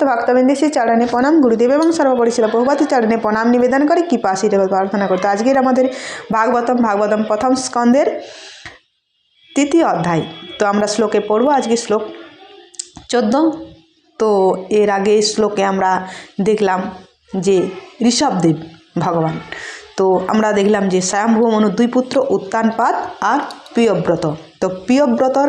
সমস্ত ভক্তবৃন্দেশী চরণে প্রণাম গুরুদেব এবং সর্বপরিচিত বহুপতি চরণে প্রণাম নিবেদন করে কৃপা আশীর্বাদ প্রার্থনা করতে। আজকের আমাদের ভাগবতম ভাগবতম প্রথম স্কন্দের তৃতীয় অধ্যায়। তো আমরা শ্লোকে পড়ব, আজকে শ্লোক চোদ্দ। তো এর আগে শ্লোকে আমরা দেখলাম যে ঋষভদেব ভগবান। তো আমরা দেখলাম যে স্বয়ম্ভু মনু দুই পুত্র উত্তানপাত আর প্রিয়ব্রত। তো প্রিয়ব্রতর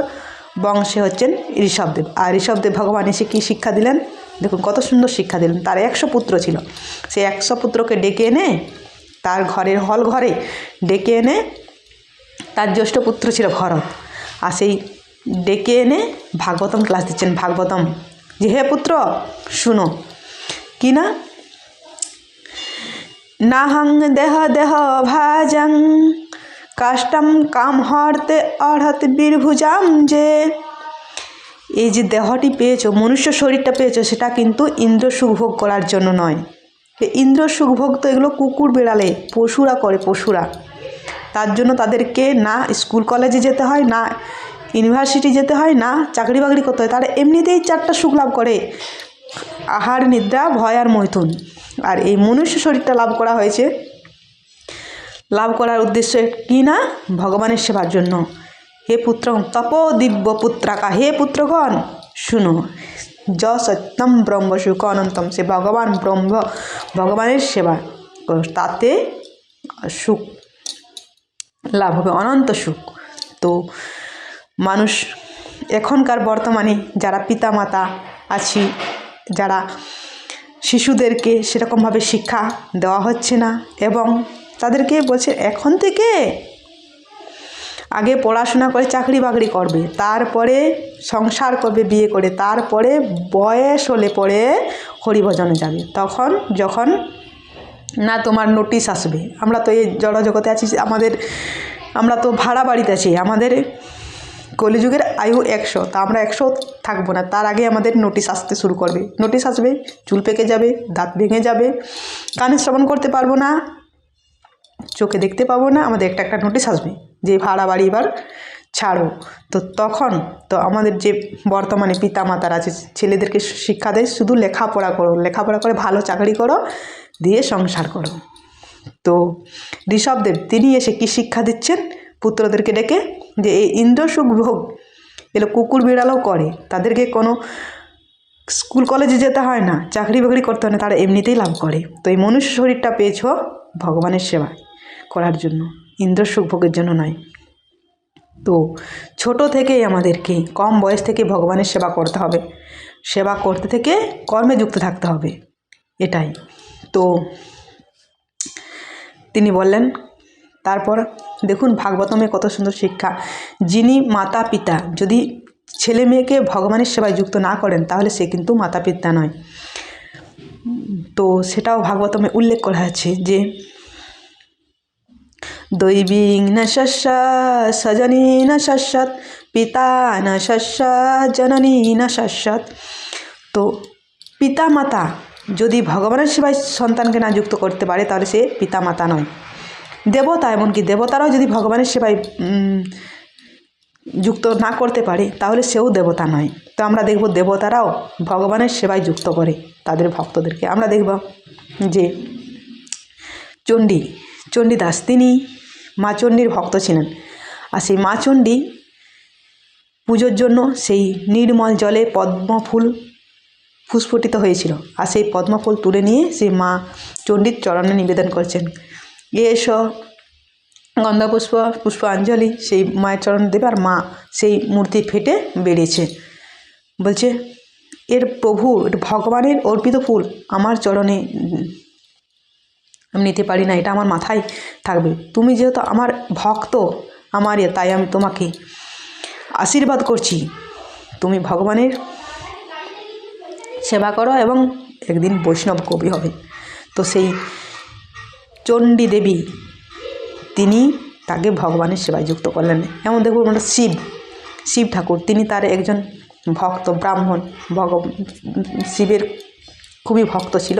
বংশে হচ্ছেন ঋষভদেব। আর ঋষভদেব ভগবান এসে কী শিক্ষা দিলেন? দেখুন কত সুন্দর শিক্ষা দিলেন। তার একশো পুত্র ছিল। সেই একশো পুত্রকে ডেকে এনে তার ঘরের হল ঘরে ডেকে এনে তার জ্যেষ্ঠ পুত্র ছিল ভরত। আর সেই ডেকে এনে ভাগবতম ক্লাস দিচ্ছেন। ভাগবতম, যে হে পুত্র, শুনো, কি না? নাহং দেহ দেহ ভাজং কাষ্টম কাম হরতে অর্হত বীরভুজাম যে এই যে দেহটি পেয়েছ, মনুষ্য শরীরটা পেয়েছ, সেটা কিন্তু ইন্দ্র সুখভোগ করার জন্য নয়। ইন্দ্র সুখভোগ তো এগুলো কুকুর বেড়ালে, পশুরা করে, পশুরা। তার জন্য তাদেরকে না স্কুল কলেজে যেতে হয়, না ইউনিভার্সিটি যেতে হয়, না চাকরি বাকরি করতে হয়। তারা এমনিতেই চারটা সুখ লাভ করে, আহার, নিদ্রা, ভয় আর মৈথুন। আর এই মনুষ্য শরীরটা লাভ করা হয়েছে। লাভ করার উদ্দেশ্য কি না? ভগবানের সেবার জন্য। হে পুত্র, তপ দিব্য পুত্রাকা, হে পুত্রগণ, শুনো। য সত্যম ব্রহ্ম সুখ অনন্তম, সে ভগবান ব্রহ্ম, ভগবানের সেবা তাতে সুখ লাভ হবে, অনন্ত সুখ। তো মানুষ এখনকার বর্তমানে যারা পিতামাতা আছি, যারা শিশুদেরকে সেরকমভাবে শিক্ষা দেওয়া হচ্ছে না এবং তাদেরকে বলছে, এখন থেকে আগে পড়াশোনা করে চাকরি বাকরি করবে, তারপরে সংসার করবে, বিয়ে করে, তারপরে বয়স হলে পরে হরিভজনে যাবে। তখন যখন না তোমার নোটিশ আসবে। আমরা তো এই জড়জগতে আছি, আমাদের, আমরা তো ভাড়া বাড়িতে আছি, আমাদের কলিযুগের আয়ু একশো, তা আমরা একশো থাকব না, তার আগে আমাদের নোটিশ আসতে শুরু করবে। নোটিশ আসবে, চুল পেকে যাবে, দাঁত ভেঙে যাবে, কানে শ্রবণ করতে পারব না, চোখে দেখতে পাবো না, আমাদের একটা একটা নোটিশ আসবে। যে ভাড়া বাড়ি এবার ছাড়ো তো তখন তো আমাদের যে বর্তমানে পিতা মাতার আছে, ছেলেদেরকে শিক্ষা দেয়, শুধু লেখাপড়া করো, লেখাপড়া করে ভালো চাকরি করো, দিয়ে সংসার করো। তো ঋষভদেব তিনি এসে কি শিক্ষা দিচ্ছেন? পুত্রদেরকে ডেকে যে এই ইন্দ্র সুখ ভোগ এগুলো কুকুর বিড়ালও করে, তাদেরকে কোনো স্কুল কলেজে যেতে হয় না, চাকরি বাকরি করতে হয় না, তারা এমনিতেই লাভ করে। তো এই মনুষ্য শরীরটা পেয়েছ ভগবানের সেবা করার জন্য। ইন্দ্র সুখ ভোগের জন্য নয়। তো ছোট থেকেই আমাদেরকে, কম বয়স থেকে ভগবানের সেবা করতে হবে। সেবা করতে থেকে কর্মে যুক্ত থাকতে হবে। এটাই। তো তিনি বললেন, তারপর দেখুন ভাগবতমে কত সুন্দর শিক্ষা। যিনি মাতা পিতা যদি ছেলে মেয়েকে ভগবানের সেবায় যুক্ত না করেন, তাহলে সে কিন্তু মাতা পিতা নয়। তো সেটাও ভাগবতমে উল্লেখ করা আছে যে দৈবিং ন শস্যা সজনী ন শস্যত পিতা ন শস্যা জননী ন শস্যত তো পিতা মাতা যদি ভগবানের সেবায় সন্তানকে না যুক্ত করতে পারে, তাহলে সে পিতা মাতা নয়। দেবতা এমনকি দেবতারাও যদি ভগবানের সেবায় যুক্ত না করতে পারে, তাহলে সেও দেবতা নয়। তো আমরা দেখব দেবতারাও ভগবানের সেবায় যুক্ত করে তাদের ভক্তদেরকে। আমরা দেখব যে চণ্ডী, চণ্ডীদাস তিনি মা চণ্ডীর ভক্ত ছিলেন। আর সেই মা চণ্ডী পুজোর জন্য সেই নির্মল জলে পদ্ম ফুল ফুস্ফুটিত হয়েছিল। আর সেই পদ্ম ফুল তুলে নিয়ে সেই মা চণ্ডীর চরণে নিবেদন করছেন। এসো গন্ধ পুষ্প পুষ্পাঞ্জলি সেই মায়ের চরণ দেবে আর মা সেই মূর্তি ফেটে বেরিয়েছে বলছে, এর প্রভু ভগবানের অর্পিত ফুল আমার চরণে আমি নিতে পারি না, এটা আমার মাথায় থাকবে। তুমি যেহেতু আমার ভক্ত, আমার এ তাই আমি তোমাকে আশীর্বাদ করছি। তুমি ভগবানের সেবা করো এবং একদিন বৈষ্ণব কবি হবে। তো সেই চণ্ডী দেবী, তিনি তাকে ভগবানের সেবায় যুক্ত করলেন। এমন দেখুন আমরা শিব শিব ঠাকুর, তিনি তার একজন ভক্ত, ব্রাহ্মণ ভগ শিবের খুবই ভক্ত ছিল।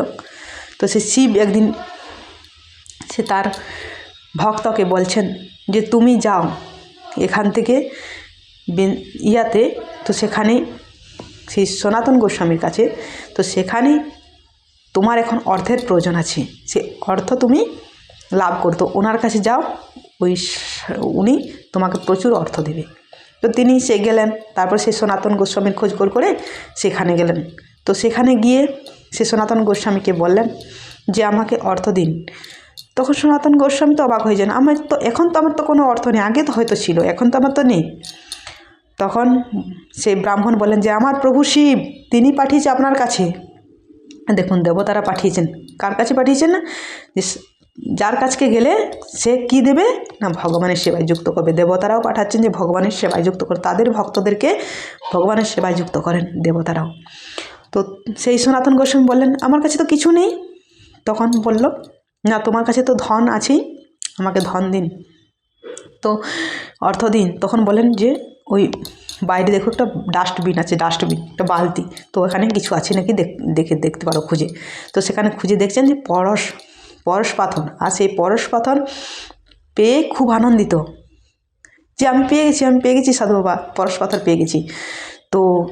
তো সে শিব একদিন সে তার ভক্তকে বলছেন যে, তুমি যাও এখান থেকে ইয়াতে। তো সেখানে সেই সনাতন গোস্বামীর কাছে, তো সেখানে তোমার এখন অর্থের প্রয়োজন আছে। সে অর্থ তুমি লাভ করতো ওনার কাছে যাও, ওই উনি তোমাকে প্রচুর অর্থ দেবে। তো তিনি সে গেলেন, তারপর সে সনাতন গোস্বামীর খোঁজ করে সেখানে গেলেন। তো সেখানে গিয়ে সে সনাতন গোস্বামীকে বললেন যে, আমাকে অর্থ দিন। তখন সনাতন গোস্বামী তো অবাক হয়ে যান। আমার তো, এখন তো আমার তো কোনো অর্থ নেই। আগে তো হয়তো ছিল, এখন তো আমার তো নেই। তখন সেই ব্রাহ্মণ বলেন যে, আমার প্রভু শিব, তিনি পাঠিয়েছে আপনার কাছে। দেখুন, দেবতারা পাঠিয়েছেন। কার কাছে পাঠিয়েছেন না? যে যার কাছকে গেলে সে কি দেবে? না, ভগবানের সেবায় যুক্ত করবে। দেবতারাও পাঠাচ্ছেন যে, ভগবানের সেবায় যুক্ত করে, তাদের ভক্তদেরকে ভগবানের সেবায় যুক্ত করেন দেবতারাও। তো সেই সনাতন গোস্বামী বললেন, আমার কাছে তো কিছু নেই। তখন বলল না, তোমার কাছে তো ধন আছেই। আমাকে ধন দিন। তো অর্থ দিন। তখন বলেন যে, ওই বাইরে দেখো একটা ডাস্টবিন আছে ডাস্টবিন একটা বালতি। তো ওখানে কিছু আছে নাকি দেখ- দেখে, দেখতে পারো, খুঁজে। তো সেখানে খুঁজে দেখছেন যে পরশ পরশ পাথর। আর সেই পরশ পাথর পেয়ে খুব আনন্দিত। যে আমি পেয়ে গেছি, আমি পেয়ে গেছি, সাধু বাবা, পরশ পাথর পেয়ে গেছি। তো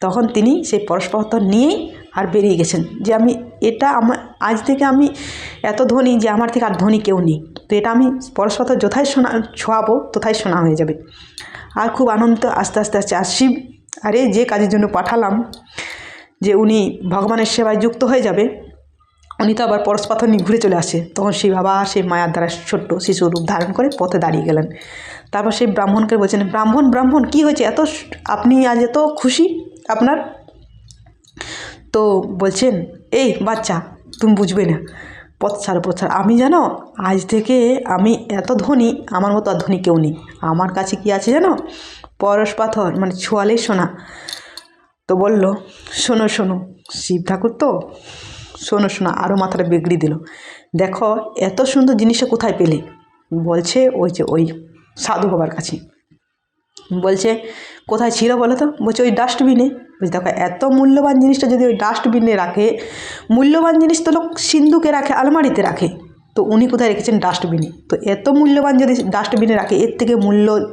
তখন তিনি সেই পরশ পাথর নিয়েই আর বেরিয়ে গেছেন। যে আমি এটা আমার আজ থেকে আমি এত ধনী যে আমার থেকে আর ধনী কেউ নেই। তো এটা আমি পরশ পাথর যথায় শোনা ছোঁয়াবো তথায় শোনা হয়ে যাবে। আর খুব আনন্দ, আস্তে আস্তে আস্তে আর শিব আরে যে কাজের জন্য পাঠালাম, যে উনি ভগবানের সেবায় যুক্ত হয়ে যাবে, উনি তো আবার পরশ পাথর নিয়ে ঘুরে চলে আসে তখন শিব আবার সেই মায়ার দ্বারা ছোট্ট শিশু রূপ ধারণ করে পথে দাঁড়িয়ে গেলেন। তারপর সেই ব্রাহ্মণকে বলছেন, ব্রাহ্মণ ব্রাহ্মণ, কি হয়েছে? এত আপনি আজ এত খুশি? আপনার তো বলছেন, এই বাচ্চা, তুমি বুঝবে না। পথ ছাড়ো, পথ আমি জানো, আজ থেকে আমি এত ধনী, আমার মতো আর ধনী কেউ নেই। আমার কাছে কি আছে জানো? পরশ পাথর মানে ছোয়ালে সোনা। তো বলল, শোনো শোনো, শিব ঠাকুর তো? শোনো শোনো আরও মাথাটা বিগড়ি দিল। দেখো, এত সুন্দর জিনিসটা কোথায় পেলে? বলছে, ওই যে, ওই সাধু বাবার কাছে। বলছে, কোথায় ছিল বলো তো? বলছে, ওই ডাস্টবিনে বলছে দেখো, এত মূল্যবান জিনিসটা যদি ওই ডাস্টবিনে রাখে, মূল্যবান জিনিস তো লোক সিন্ধুকে রাখে, আলমারিতে রাখে। তো উনি কোথায় রেখেছেন? ডাস্টবিনে। তো এত মূল্যবান যদি ডাস্টবিনে রাখে, এর থেকে মূল্য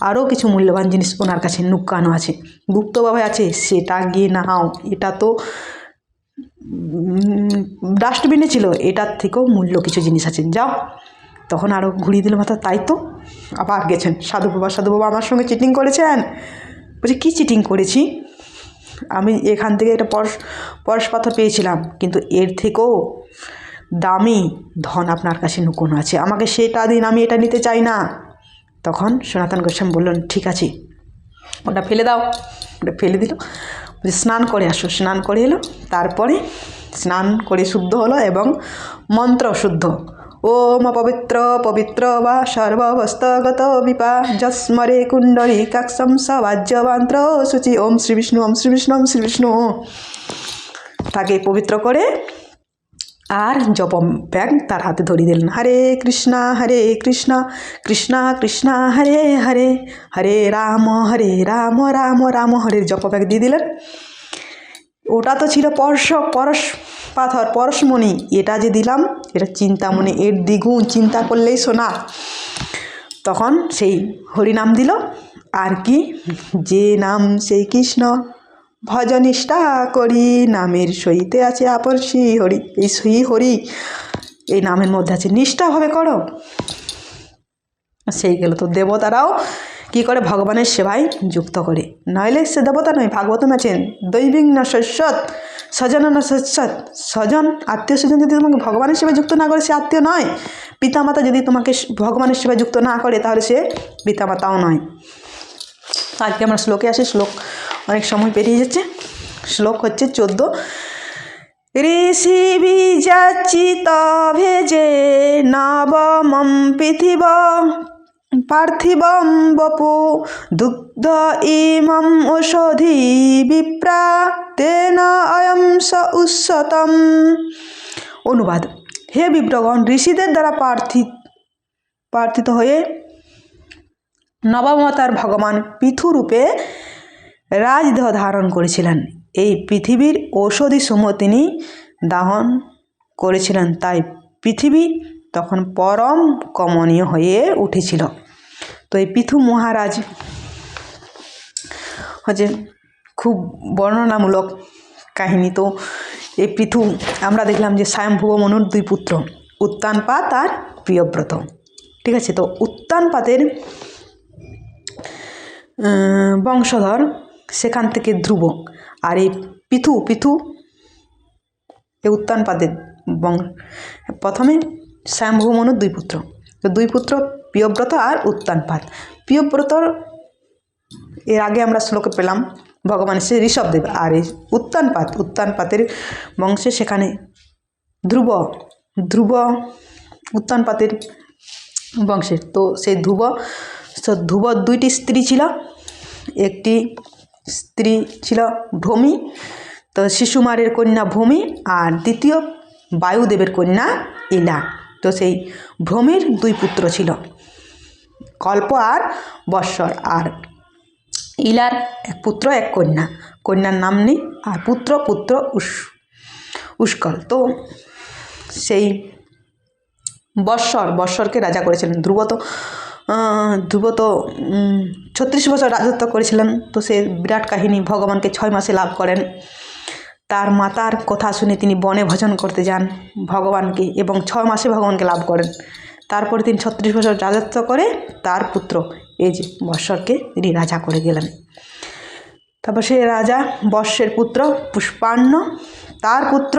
আরও কিছু মূল্যবান জিনিস ওনার কাছে নুকানো আছে। গুপ্তভাবে আছে, সেটা গিয়ে নাও। এটা তো ডাস্টবিনে ছিল, এটার থেকেও মূল্য কিছু জিনিস আছে। যাও। তখন আরও ঘুরিয়ে দিল মাথা, তাই তো। আবার গেছেন। সাধু বাবা সাধু বাবা আমার সঙ্গে চিটিং করেছেন? বলছি, কী চিটিং করেছি? আমি এখান থেকে একটা পরশ পরশ পাথর পেয়েছিলাম। কিন্তু এর থেকেও দামি ধন আপনার কাছে লুকোনো আছে। আমাকে সেটা দিন, আমি এটা নিতে চাই না। তখন সনাতন গোস্বামী বললেন, ঠিক আছে। ওটা ফেলে দাও। ওটা ফেলে দিল। স্নান করে আসো। স্নান করে এলো। তারপরে স্নান করে শুদ্ধ হলো এবং মন্ত্র শুদ্ধ। ওম পবিত্র পবিত্র বা সর্ববস্তগত বিপা যস্মরে কুণ্ডলী কাক্ষম সবাজ্যবান্ত্র সূচি ওম শ্রী বিষ্ণু ওম শ্রী বিষ্ণু ওম শ্রী বিষ্ণু তাকে পবিত্র করে আর জপ ব্যাগ তার হাতে ধরিয়ে দিলেন। হরে কৃষ্ণা, হরে কৃষ্ণ, কৃষ্ণা কৃষ্ণা, হরে হরে হরে রাম হরে রাম রাম রাম হরে জপ ব্যাগ দিয়ে দিলেন। ওটা তো ছিল পরশ পরশ পাথর, পরশমণি। এটা যে দিলাম, এটা চিন্তামণি। এর দ্বিগুণ চিন্তা করলেই শোনা তখন সেই হরিনাম দিল, আর কি? যে নাম সেই কৃষ্ণ, ভজনিষ্ঠা করি, নামের সহিতে আছে আপর শ্রী হরি এই শ্রী হরি এই নামের মধ্যে আছে নিষ্ঠাভাবে করো। সেই গেল তো দেবতারাও। কি করে ভগবানের সেবায় যুক্ত করে? নইলে সে দেবতা নয়, ভাগবতম আছেন। দৈবিক না শস্যত স্বজন না শস্যত স্বজন, আত্মীয় স্বজন যদি তোমাকে ভগবানের সেবায় যুক্ত না করে, সে আত্মীয় নয়। পিতামাতা যদি তোমাকে ভগবানের সেবায় যুক্ত না করে, তাহলে সে পিতামাতাও নয়। আজকে আমরা শ্লোকে আসি। শ্লোক অনেক সময় পেরিয়ে যাচ্ছে। শ্লোক হচ্ছে চোদ্দ। ঋষি বীজাচিত ভেজে নবমম পৃথিব পার্থিবম বপু, দুগ্ধ ইমম ঔষধি বিপ্রা, তেন অয়ম স উৎসতম অনুবাদ। হে বিপ্রগণ ঋষিদের দ্বারা পার্থিত প্রার্থিত হয়ে নবমতার ভগবান পৃথুরূপে রাজদেহ ধারণ করেছিলেন। এই পৃথিবীর ঔষধি সমূহ তিনি দাহন করেছিলেন। তাই পৃথিবী তখন পরম কমনীয় হয়ে উঠেছিল। তো এই পৃথু মহারাজ হচ্ছে খুব বর্ণনামূলক কাহিনী। তো এই পৃথু, আমরা দেখলাম যে স্বয়ংভুব মনুর দুই পুত্র, উত্তানপাত আর প্রিয়ব্রত। ঠিক আছে? তো উত্তানপাতের বংশধর সেখান থেকে ধ্রুব। আর এই পিথু পিথু এই উত্তানপাদের বং, প্রথমে স্বয়ংভূ মনুর দুই পুত্র। তো দুই পুত্র প্রিয়ব্রত আর উত্তানপাত। প্রিয়ব্রতর এর আগে আমরা শ্লোকে পেলাম, ভগবান শ্রী ঋষভদেব আর এই উত্তানপাত, উত্তানপাতের বংশে সেখানে ধ্রুব ধ্রুব উত্তানপাতের বংশের তো সেই ধ্রুব তো ধ্রুবর দুইটি স্ত্রী ছিল, একটি স্ত্রী ছিল ভূমি, তো শিশুমারের কন্যা ভূমি আর দ্বিতীয় বায়ুদেবের কন্যা ইলা তো সেই ভ্রমির দুই পুত্র ছিল। কল্প আর বৎসর। আর ইলার এক পুত্র এক কন্যা। কন্যার নাম নেই আর পুত্র পুত্র উস উস্কল। তো সেই বৎসর বৎসরকে রাজা করেছিলেন। ধ্রুবত তো আহ, ধ্রুব তো ছত্রিশ বছর রাজত্ব করেছিলেন। তো সে বিরাট কাহিনী ভগবানকে ছয় মাসে লাভ করেন। তার মাতার কথা শুনে তিনি বনে ভজন করতে যান। ভগবানকে এবং ছয় মাসে ভগবানকে লাভ করেন। তারপরে তিনি ছত্রিশ বছর রাজত্ব করে তার পুত্র, এই যে বৎসরকে তিনি রাজা করে গেলেন। তারপর সে রাজা বর্ষের পুত্র পুষ্পান্ন, তার পুত্র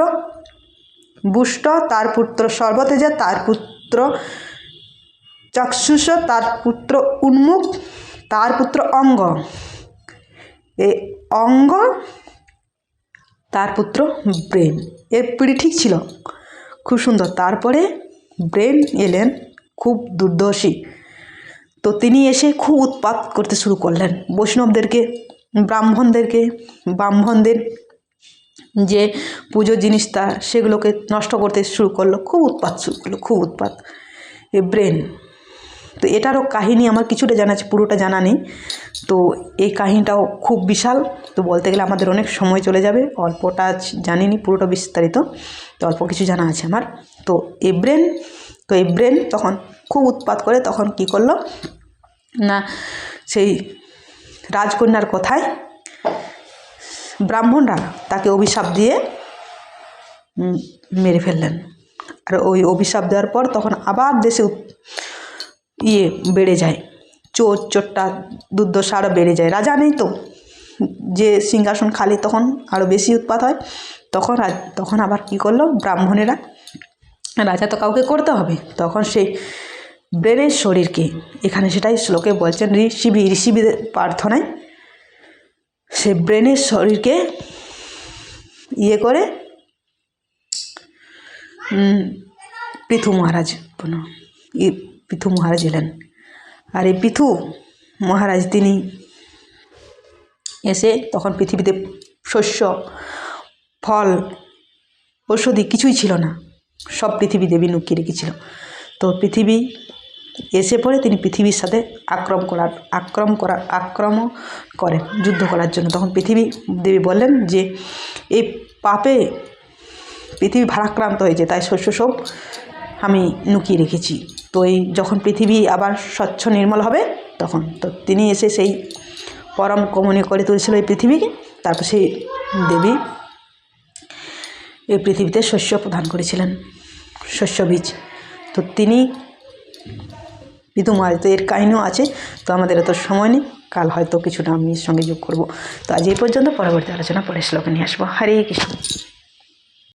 বুষ্ট, তার পুত্র সর্বতেজা, তার পুত্র চক্ষুষ, তার পুত্র উন্মুখ তার পুত্র অঙ্গ। এই অঙ্গ, তার পুত্র ব্রেন। এর পিড়ি ঠিক ছিল, খুব সুন্দর। তারপরে ব্রেন এলেন খুব দুর্দশী তো তিনি এসে খুব উৎপাত করতে শুরু করলেন। বৈষ্ণবদেরকে, ব্রাহ্মণদেরকে, ব্রাহ্মণদের যে পুজো জিনিস তা সেগুলোকে নষ্ট করতে শুরু করল। খুব উৎপাত শুরু করল, খুব উৎপাত। এ ব্রেন তো এটারও কাহিনী আমার কিছুটা জানা আছে, পুরোটা জানা নেই। তো এই কাহিনীটাও খুব বিশাল। তো বলতে গেলে আমাদের অনেক সময় চলে যাবে, অল্পটা জানিনি, পুরোটা বিস্তারিত। তো অল্প কিছু জানা আছে আমার। তো এই ব্রেন, তো এই ব্রেন তখন খুব উৎপাত করে, তখন কি করল? না, সেই রাজকন্যার কথায় ব্রাহ্মণরা তাকে অভিশাপ দিয়ে মেরে ফেললেন। আর ওই অভিশাপ দেওয়ার পর তখন আবার দেশে ইয়ে বেড়ে যায়। চোর, চোরটা, দুর্দশা আরও বেড়ে যায়। রাজা নেই তো। যে সিংহাসন খালি তখন আরও বেশি উৎপাত হয়। তখন তখন আবার কি করল? ব্রাহ্মণেরা। রাজা তো কাউকে করতে হবে। তখন সেই ব্রেনের শরীরকে, এখানে সেটাই শ্লোকে বলছেন ঋষিবি ঋষিবিদের প্রার্থনায়, সে ব্রেনের শরীরকে ইয়ে করে পৃথু মহারাজ পৃথু মহারাজ এলেন। আর এই পৃথু মহারাজ তিনি এসে তখন পৃথিবীতে শস্য, ফল, ঔষধি কিছুই ছিল না। সব পৃথিবী দেবী লুকিয়ে রেখেছিল। তো পৃথিবী এসে পড়ে তিনি পৃথিবীর সাথে আক্রম করার আক্রম করার আক্রমণ করেন যুদ্ধ করার জন্য। তখন পৃথিবী দেবী বললেন যে এই পাপে পৃথিবী ভারাক্রান্ত হয়েছে, তাই শস্য সব আমি লুকিয়ে রেখেছি। তো এই যখন পৃথিবী আবার স্বচ্ছ নির্মল হবে তখন, তো তিনি এসে সেই পরম কমনে করে তুলেছিল এই পৃথিবীকে। তারপর সেই দেবী এই পৃথিবীতে শস্য প্রদান করেছিলেন, শস্য বীজ। তো তিনি ঋতুমাল, তো এর কাহিনীও আছে, তো আমাদের এত সময় নেই, কাল হয়তো কিছুটা আমি এর সঙ্গে যোগ করব। তো আজ এই পর্যন্ত, পরবর্তী আলোচনা পরে শ্লোকে নিয়ে আসব। হরে কৃষ্ণ।